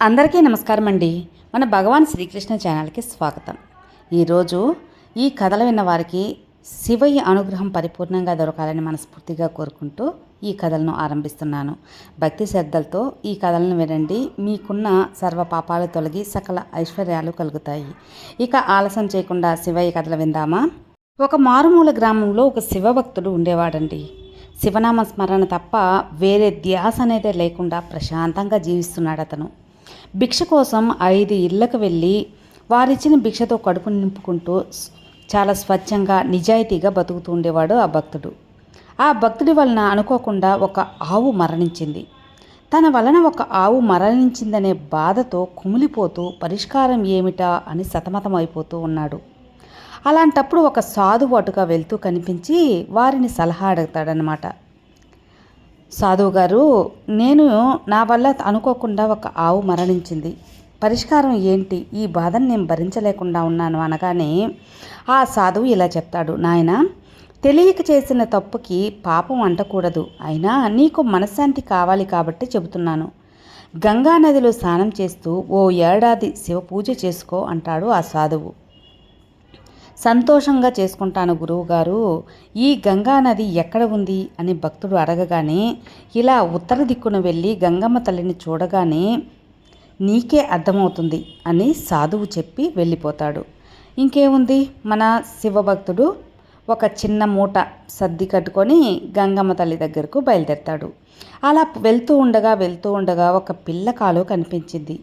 అందరికీ నమస్కారం అండి మన భగవాన్ శ్రీకృష్ణ ఛానల్కి స్వాగతం. ఈరోజు ఈ కథలు విన్న వారికి శివయ్య అనుగ్రహం పరిపూర్ణంగా దొరకాలని మనస్ఫూర్తిగా కోరుకుంటూ ఈ కథలను ఆరంభిస్తున్నాను. భక్తి శ్రద్ధలతో ఈ కథలను వినండి. మీకున్న సర్వ పాపాలు తొలగి సకల ఐశ్వర్యాలు కలుగుతాయి. ఇక ఆలస్యం చేయకుండా శివయ్య కథలు విందామా? ఒక మారుమూల గ్రామంలో ఒక శివభక్తుడు ఉండేవాడండి. శివనామ స్మరణ తప్ప వేరే ధ్యాస అనేదే లేకుండా ప్రశాంతంగా జీవిస్తున్నాడు అతను భిక్ష కోసం ఐదు ఇళ్ళకు వెళ్ళి వారిచ్చిన భిక్షతో కడుపు నింపుకుంటూ చాలా స్వచ్ఛంగా నిజాయితీగా బతుకుతూ ఉండేవాడు ఆ భక్తుడు. ఆ భక్తుడి వలన అనుకోకుండా ఒక ఆవు మరణించింది. తన వలన ఒక ఆవు మరణించిందనే బాధతో కుమిలిపోతూ పరిష్కారం ఏమిటా అని సతమతమైపోతూ ఉన్నాడు. అలాంటప్పుడు ఒక సాధువు అటుగా వెళ్తూ కనిపించి వారిని సలహా అడుగుతాడనమాట సాధువు గారు నేను నా వల్ల అనుకోకుండా ఒక ఆవు మరణించింది. పరిష్కారం ఏంటి? ఈ బాధను నేను భరించలేకుండా ఉన్నాను అనగానే ఆ సాధువు ఇలా చెప్తాడు నాయన తెలియక చేసిన తప్పుకి పాపం అంటకూడదు. అయినా నీకు మనశ్శాంతి కావాలి కాబట్టి చెబుతున్నాను. గంగా నదిలో స్నానం చేస్తూ ఓ ఏడాది శివ పూజ చేసుకో అంటాడు ఆ సాధువు. సంతోషంగా చేసుకుంటాను గురువుగారు. ఈ గంగా నది ఎక్కడ ఉంది? అని భక్తుడు అడగగానే ఇలా ఉత్తర దిక్కున వెళ్ళి గంగమ్మ తల్లిని చూడగానే నీకే అర్థమవుతుంది అని సాధువు చెప్పి వెళ్ళిపోతాడు. ఇంకేముంది? మన శివభక్తుడు ఒక చిన్న మూట సర్ది కట్టుకొని గంగమ్మ తల్లి దగ్గరకు బయలుదేరతాడు. అలా వెళ్తూ ఉండగా వెళ్తూ ఉండగా ఒక పిల్ల కాలు కనిపించింది.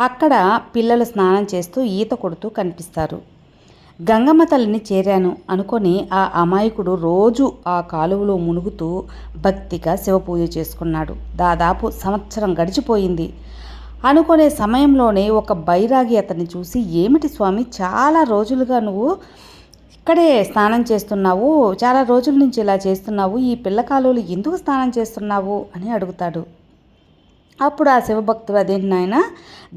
అక్కడ పిల్లలు స్నానం చేస్తూ ఈత కొడుతూ కనిపిస్తారు. గంగమ్మ తల్లిని చేరాను అనుకొని ఆ అమాయకుడు రోజు ఆ కాలువలో మునుగుతూ భక్తిగా శివపూజ చేసుకున్నాడు. దాదాపు సంవత్సరం గడిచిపోయింది. అనుకునే సమయంలోనే ఒక బైరాగి అతన్ని చూసి ఏమిటి స్వామి చాలా రోజులుగా నువ్వు ఇక్కడే స్నానం చేస్తున్నావు చాలా రోజుల నుంచి ఇలా చేస్తున్నావు ఈ పిల్ల కాలువలు ఎందుకు స్నానం చేస్తున్నావు? అని అడుగుతాడు. అప్పుడు ఆ శివభక్తుడు అదేంటి నాయన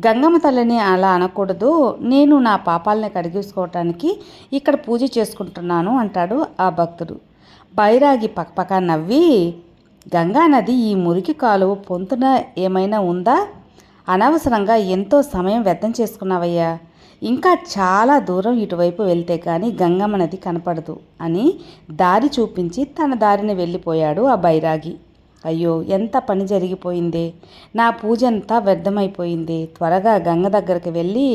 గంగమ్మ తల్లిని అలా అనకూడదు నేను నా పాపాలని కడిగేసుకోవటానికి ఇక్కడ పూజ చేసుకుంటున్నాను అంటాడు ఆ భక్తుడు. బైరాగి పక్కపక్క నవ్వి గంగా నది ఈ మురికి కాలువ పొంతున ఏమైనా ఉందా? అనవసరంగా ఎంతో సమయం వ్యర్థం చేసుకున్నావయ్యా. ఇంకా చాలా దూరం ఇటువైపు వెళ్తే కానీ గంగమ్మ నది కనపడదు అని దారి చూపించి తన దారిని వెళ్ళిపోయాడు ఆ బైరాగి. అయ్యో ఎంత పని జరిగిపోయింది. నా పూజ అంతా వ్యర్థమైపోయింది. త్వరగా గంగ దగ్గరికి వెళ్ళి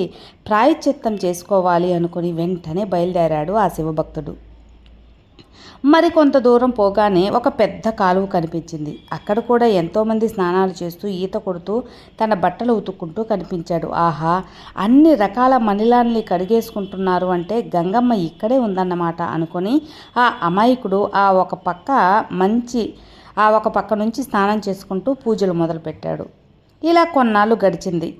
ప్రాయశ్చిత్తం చేసుకోవాలి అనుకుని వెంటనే బయలుదేరాడు ఆ శివభక్తుడు. మరి కొంత దూరం పోగానే ఒక పెద్ద కాలువ కనిపించింది. అక్కడ కూడా ఎంతోమంది స్నానాలు చేస్తూ ఈత కొడుతూ తన బట్టలు ఉతుక్కుంటూ కనిపించాడు. ఆహా అన్ని రకాల మణిలాన్ని కడిగేసుకుంటున్నారు అంటే గంగమ్మ ఇక్కడే ఉందన్నమాట అనుకొని ఆ అమాయకుడు ఆ ఒక పక్క మంచి ఆ ఒక పక్క నుంచి స్నానం చేసుకుంటూ పూజలు మొదలుపెట్టాడు. ఇలా కొన్నాళ్ళు గడిచింది.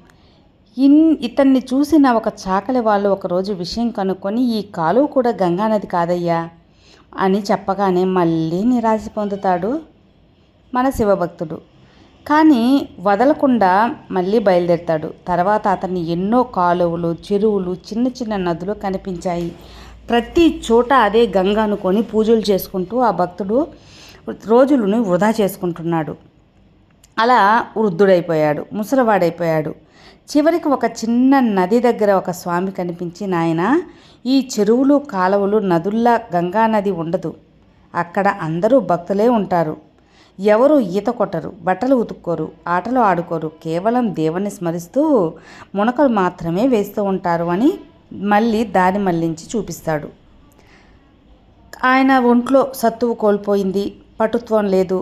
ఇన్ ఇతన్ని చూసిన ఒక చాకలి వాళ్ళు ఒకరోజు విషయం కనుక్కొని ఈ కాలువ కూడా గంగానది కాదయ్యా అని చెప్పగానే మళ్ళీ నిరాశ పొందుతాడు మన శివభక్తుడు. కానీ వదలకుండా మళ్ళీ బయలుదేరుతాడు. తర్వాత అతన్ని ఎన్నో కాలువలు చెరువులు చిన్న చిన్న నదులు కనిపించాయి. ప్రతి చోట అదే గంగ అనుకొని పూజలు చేసుకుంటూ ఆ భక్తుడు రోజులను వృధా చేసుకుంటున్నాడు. అలా వృద్ధుడైపోయాడు ముసలివాడైపోయాడు. చివరికి ఒక చిన్న నది దగ్గర ఒక స్వామి కనిపించి నాయన ఈ చెరువులు కాలువలు నదుల్లా గంగా నది ఉండదు. అక్కడ అందరూ భక్తులే ఉంటారు. ఎవరు ఈత కొట్టరు బట్టలు ఉతుక్కోరు ఆటలు ఆడుకోరు. కేవలం దేవుని స్మరిస్తూ మునకలు మాత్రమే వేస్తూ ఉంటారు అని మళ్ళీ దారి మళ్ళించి చూపిస్తాడు. ఆయన ఒంట్లో సత్తువు కోల్పోయింది. పటుత్వం లేదు.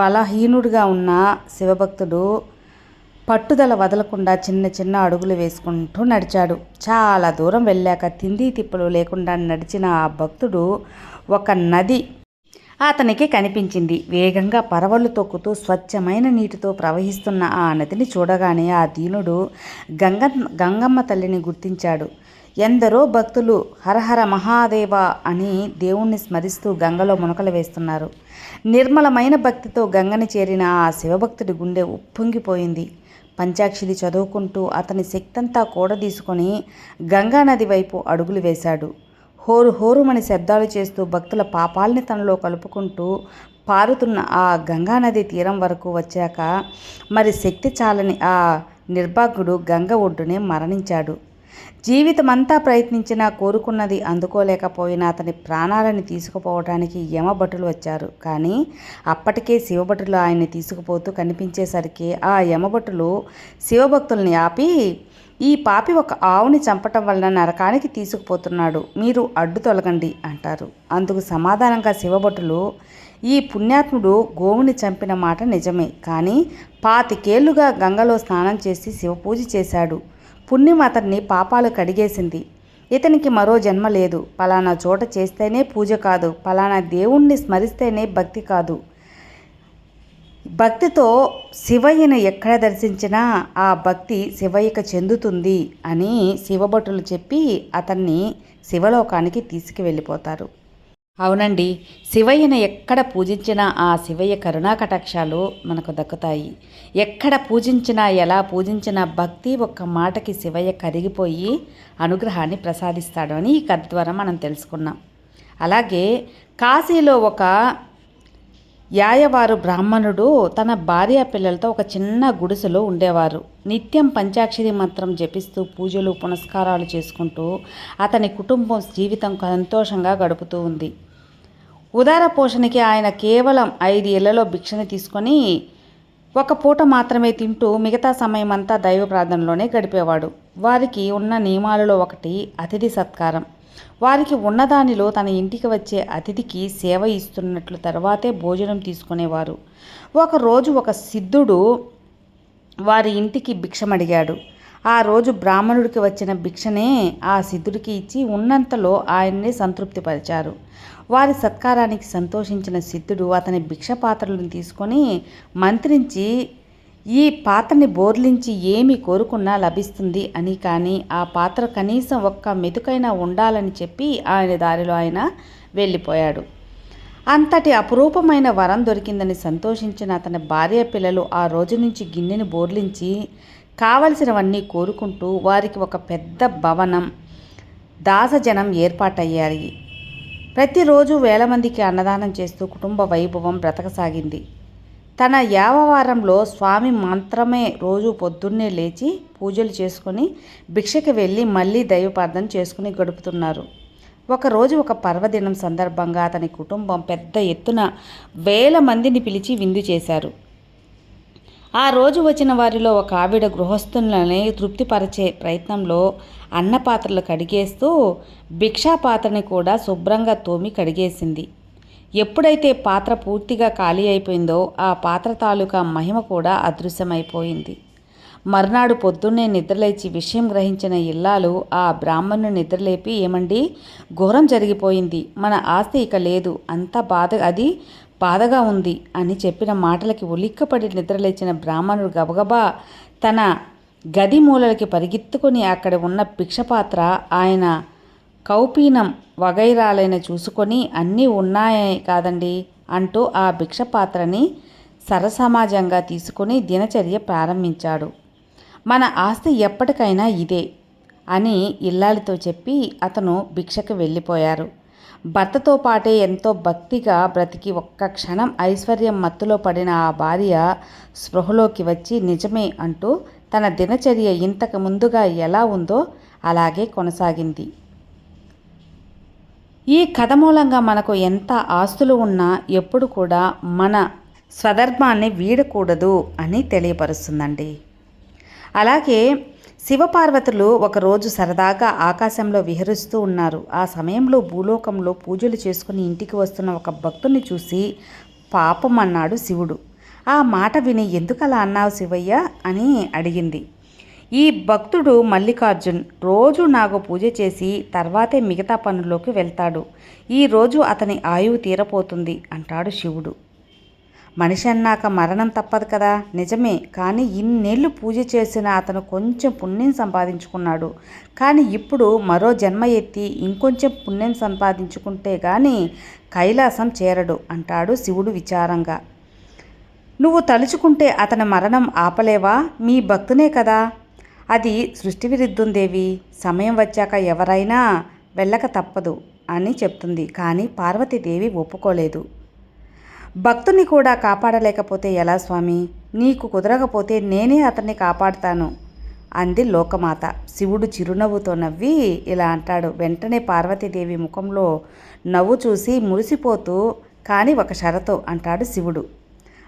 బలహీనుడిగా ఉన్న శివభక్తుడు పట్టుదల వదలకుండా చిన్న చిన్న అడుగులు వేసుకుంటూ నడిచాడు. చాలా దూరం వెళ్ళాక తిండి తిప్పలు లేకుండా నడిచిన ఆ భక్తుడు ఒక నది అతనికి కనిపించింది. వేగంగా పరవళ్ళు తొక్కుతూ స్వచ్ఛమైన నీటితో ప్రవహిస్తున్న ఆ నదిని చూడగానే ఆ దీనుడు గంగ గంగమ్మ తల్లిని గుర్తించాడు. ఎందరో భక్తులు హరహర మహాదేవ అని దేవుణ్ణి స్మరిస్తూ గంగలో మునకలు వేస్తున్నారు. నిర్మలమైన భక్తితో గంగని చేరిన ఆ శివభక్తుడి గుండె ఉప్పొంగిపోయింది. పంచాక్షిది చదువుకుంటూ అతని శక్తంతా కూడదీసుకొని గంగానది వైపు అడుగులు వేశాడు. హోరు హోరుమని శబ్దాలు చేస్తూ భక్తుల పాపాల్ని తనలో కలుపుకుంటూ పారుతున్న ఆ గంగానది తీరం వరకు వచ్చాక మరి శక్తి చాలని ఆ నిర్భాగ్యుడు గంగ ఒడ్డునే మరణించాడు. జీవితమంతా ప్రయత్నించినా కోరుకున్నది అందుకోలేకపోయినా అతని ప్రాణాలని తీసుకుపోవడానికి యమభటులు వచ్చారు. కానీ అప్పటికే శివభటులు ఆయన్ని తీసుకుపోతూ కనిపించేసరికి ఆ యమభటులు శివభక్తుల్ని ఆపి ఈ పాపి ఒక ఆవుని చంపటం వలన నరకానికి తీసుకుపోతున్నాడు. మీరు అడ్డు తొలగండి అంటారు. అందుకు సమాధానంగా శివభటులు ఈ పుణ్యాత్ముడు గోవుని చంపిన మాట నిజమే. కానీ పాతికేళ్ళుగా గంగలో స్నానం చేసి శివపూజ చేశాడు. పుణ్యం అతన్ని పాపాలు కడిగేసింది. ఇతనికి మరో జన్మ లేదు. పలానా చోట చేస్తేనే పూజ కాదు. పలానా దేవుణ్ణి స్మరిస్తేనే భక్తి కాదు. భక్తితో శివయ్యను ఎక్కడ దర్శించినా ఆ భక్తి శివయ్యకు చెందుతుంది అని శివభటులు చెప్పి అతన్ని శివలోకానికి తీసుకువెళ్ళిపోతారు. అవునండి. శివయ్యను ఎక్కడ పూజించినా ఆ శివయ్య కరుణా కటాక్షాలు మనకు దక్కుతాయి. ఎక్కడ పూజించినా ఎలా పూజించినా భక్తి ఒక్క మాటకి శివయ్య కరిగిపోయి అనుగ్రహాన్ని ప్రసాదిస్తాడు అని ఈ కథ ద్వారా మనం తెలుసుకున్నాం. అలాగే కాశీలో ఒక యాయవారు బ్రాహ్మణుడు తన భార్య పిల్లలతో ఒక చిన్న గుడిసెలో ఉండేవారు. నిత్యం పంచాక్షరి మంత్రం జపిస్తూ పూజలు పునస్కారాలు చేసుకుంటూ అతని కుటుంబం జీవితం సంతోషంగా గడుపుతూ ఉంది. ఉదార పోషణకి ఆయన కేవలం ఐదు ఇళ్ళలో భిక్షని తీసుకొని ఒక పూట మాత్రమే తింటూ మిగతా సమయం అంతా దైవ ప్రార్థనలోనే గడిపేవాడు. వారికి ఉన్న నియమాలలో ఒకటి అతిథి సత్కారం. వారికి ఉన్నదానిలో తన ఇంటికి వచ్చే అతిథికి సేవ ఇస్తున్నట్లు తర్వాతే భోజనం తీసుకునేవారు. ఒకరోజు ఒక సిద్ధుడు వారి ఇంటికి భిక్షమడిగాడు. ఆ రోజు బ్రాహ్మణుడికి వచ్చిన భిక్షనే ఆ సిద్ధుడికి ఇచ్చి ఉన్నంతలో ఆయన్ని సంతృప్తిపరిచారు. వారి సత్కారానికి సంతోషించిన సిద్ధుడు అతని భిక్ష పాత్రలను తీసుకొని మంత్రించి ఈ పాత్రని బోర్లించి ఏమి కోరుకున్నా లభిస్తుంది అని కానీ ఆ పాత్ర కనీసం ఒక్క మెతుకైనా ఉండాలని చెప్పి ఆయన దారిలో ఆయన వెళ్ళిపోయాడు. అంతటి అపురూపమైన వరం దొరికిందని సంతోషించిన అతని భార్య పిల్లలు ఆ రోజు నుంచి గిన్నెని బోర్లించి కావలసినవన్నీ కోరుకుంటూ వారికి ఒక పెద్ద భవనం దాసజనం ఏర్పాటయ్యాయి. ప్రతిరోజు వేల మందికి అన్నదానం చేస్తూ కుటుంబ వైభవం బ్రతకసాగింది. తన యావవారంలో స్వామి మాత్రమే రోజు పొద్దున్నే లేచి పూజలు చేసుకొని భిక్షకి వెళ్ళి మళ్ళీ దైవపార్థన చేసుకుని గడుపుతున్నారు. ఒకరోజు ఒక పర్వదినం సందర్భంగా అతని కుటుంబం పెద్ద ఎత్తున వేల మందిని పిలిచి విందు చేశారు. ఆ రోజు వచ్చిన వారిలో ఒక ఆవిడ గృహస్థులని తృప్తిపరిచే ప్రయత్నంలో అన్నపాత్రలు కడిగేస్తూ భిక్షా పాత్రని కూడా శుభ్రంగా తోమి కడిగేసింది. ఎప్పుడైతే పాత్ర పూర్తిగా ఖాళీ అయిపోయిందో ఆ పాత్ర తాలూకా మహిమ కూడా అదృశ్యమైపోయింది. మర్నాడు పొద్దున్నే నిద్రలేచి విషయం గ్రహించిన ఇల్లాలు ఆ బ్రాహ్మణుని నిద్రలేపి ఏమండి? ఘోరం జరిగిపోయింది. మన ఆస్తి ఇక లేదు. అంత బాధ అది బాధగా ఉంది అని చెప్పిన మాటలకి ఉలిక్కపడి నిద్రలేచిన బ్రాహ్మణుడు గబగబా తన గది మూలలకి పరిగెత్తుకొని అక్కడ ఉన్న భిక్షపాత్ర ఆయన కౌపీనం వగైరాలైన చూసుకొని అన్నీ ఉన్నాయే కాదండి అంటూ ఆ భిక్షపాత్రని సరసమాజంగా తీసుకుని దినచర్య ప్రారంభించాడు. మన ఆస్తి ఎప్పటికైనా ఇదే అని ఇల్లాలితో చెప్పి అతను భిక్షకు వెళ్ళిపోయారు. భర్తతో పాటే ఎంతో భక్తిగా బ్రతికి ఒక్క క్షణం ఐశ్వర్యం మత్తులో పడిన ఆ భార్య స్పృహలోకి వచ్చి నిజమే అంటూ తన దినచర్య ఇంతకు ముందుగా ఎలా ఉందో అలాగే కొనసాగింది. ఈ కథ మూలంగా మనకు ఎంత ఆస్తులు ఉన్నా ఎప్పుడు కూడా మన స్వధర్మాన్ని వీడకూడదు అని తెలియపరుస్తుందండి. అలాగే శివపార్వతులు ఒకరోజు సరదాగా ఆకాశంలో విహరిస్తూ ఉన్నారు. ఆ సమయంలో భూలోకంలో పూజలు చేసుకుని ఇంటికి వస్తున్న ఒక భక్తుని చూసి పాపం అన్నాడు శివుడు. ఆ మాట విని ఎందుకలా అన్నావు శివయ్య? అని అడిగింది. ఈ భక్తుడు మల్లికార్జున్ రోజు నాకు పూజ చేసి తర్వాతే మిగతా పనుల్లోకి వెళ్తాడు. ఈరోజు అతని ఆయువు తీరపోతుంది అంటాడు శివుడు. మనిషి అన్నాక మరణం తప్పదు కదా? నిజమే. కానీ ఇన్నేళ్ళు పూజ చేసిన అతను కొంచెం పుణ్యం సంపాదించుకున్నాడు. కానీ ఇప్పుడు మరో జన్మ ఎత్తి ఇంకొంచెం పుణ్యం సంపాదించుకుంటే కానీ కైలాసం చేరడు అంటాడు శివుడు విచారంగా. నువ్వు తలుచుకుంటే అతని మరణం ఆపలేవా? మీ భక్తునే కదా. అది సృష్టి విరుద్ధుందేవి. సమయం వచ్చాక ఎవరైనా వెళ్ళక తప్పదు అని చెప్తుంది. కానీ పార్వతీదేవి ఒప్పుకోలేదు. భక్తుని కూడా కాపాడలేకపోతే ఎలా స్వామి? నీకు కుదరకపోతే నేనే అతన్ని కాపాడుతాను అంది లోకమాత. శివుడు చిరునవ్వుతో నవ్వి ఇలా అంటాడు. వెంటనే పార్వతీదేవి ముఖంలో నవ్వు చూసి మురిసిపోతూ కానీ ఒక షరతు అంటాడు శివుడు.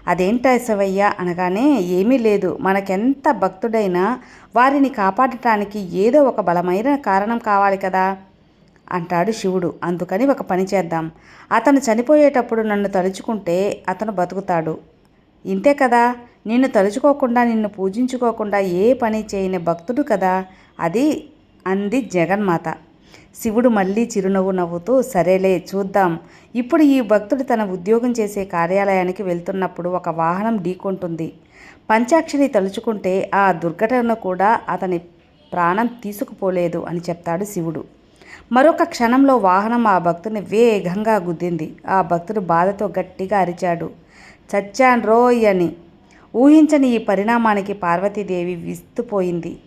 అదేంటా శివయ్య అనగానే ఏమీ లేదు. మనకెంత భక్తుడైనా వారిని కాపాడటానికి ఏదో ఒక బలమైన కారణం కావాలి కదా? అంటాడు శివుడు. అందుకని ఒక పని చేద్దాం. అతను చనిపోయేటప్పుడు నన్ను తలుచుకుంటే అతను బతుకుతాడు. ఇంతే కదా? నిన్ను తలుచుకోకుండా నిన్ను పూజించుకోకుండా ఏ పని చేయని భక్తుడు కదా? అది అంది జగన్మాత. శివుడు మళ్ళీ చిరునవ్వు నవ్వుతూ సరేలే చూద్దాం. ఇప్పుడు ఈ భక్తుడు తన ఉద్యోగం చేసే కార్యాలయానికి వెళ్తున్నప్పుడు ఒక వాహనం ఢీకొంటుంది. పంచాక్షరి తలుచుకుంటే ఆ దుర్ఘటన కూడా అతని ప్రాణం తీసుకుపోలేదు అని చెప్తాడు శివుడు. మరొక క్షణంలో వాహనం ఆ భక్తుని వేగంగా గుద్దింది. ఆ భక్తుడు బాధతో గట్టిగా అరిచాడు. చచ్చాన్ రోయ్ అని. ఊహించని ఈ పరిణామానికి పార్వతీదేవి విస్తుపోయింది.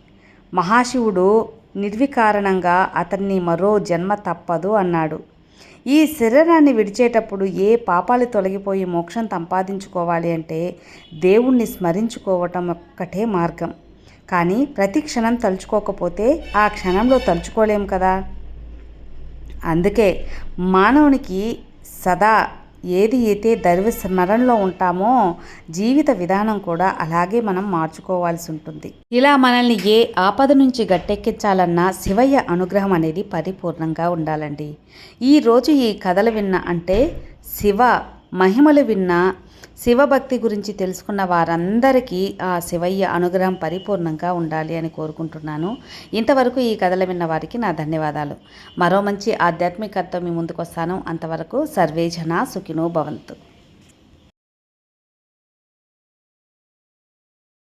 మహాశివుడు నిర్వికారణంగా అతన్ని మరో జన్మ తప్పదు అన్నాడు. ఈ శరీరాన్ని విడిచేటప్పుడు ఏ పాపాలు తొలగిపోయి మోక్షం సంపాదించుకోవాలి అంటే దేవుణ్ణి స్మరించుకోవటం ఒక్కటే మార్గం. కానీ ప్రతి క్షణం తలుచుకోకపోతే ఆ క్షణంలో తలుచుకోలేం కదా? అందుకే మానవునికి సదా ఏది అయితే దైవ స్మరణలో ఉంటామో జీవిత విధానం కూడా అలాగే మనం మార్చుకోవాల్సి ఉంటుంది. ఇలా మనల్ని ఏ ఆపద నుంచి గట్టెక్కించాలన్నా శివయ్య అనుగ్రహం అనేది పరిపూర్ణంగా ఉండాలండి. ఈరోజు ఈ కథలు విన్న అంటే శివ మహిమలు విన్న శివభక్తి గురించి తెలుసుకున్న వారందరికీ ఆ శివయ్య అనుగ్రహం పరిపూర్ణంగా ఉండాలి అని కోరుకుంటున్నాను. ఇంతవరకు ఈ కథలు విన్న వారికి నా ధన్యవాదాలు. మరో మంచి ఆధ్యాత్మికతతో మీ ముందుకు వస్తాను అంతవరకు సర్వేజన సుఖినో భవంతు.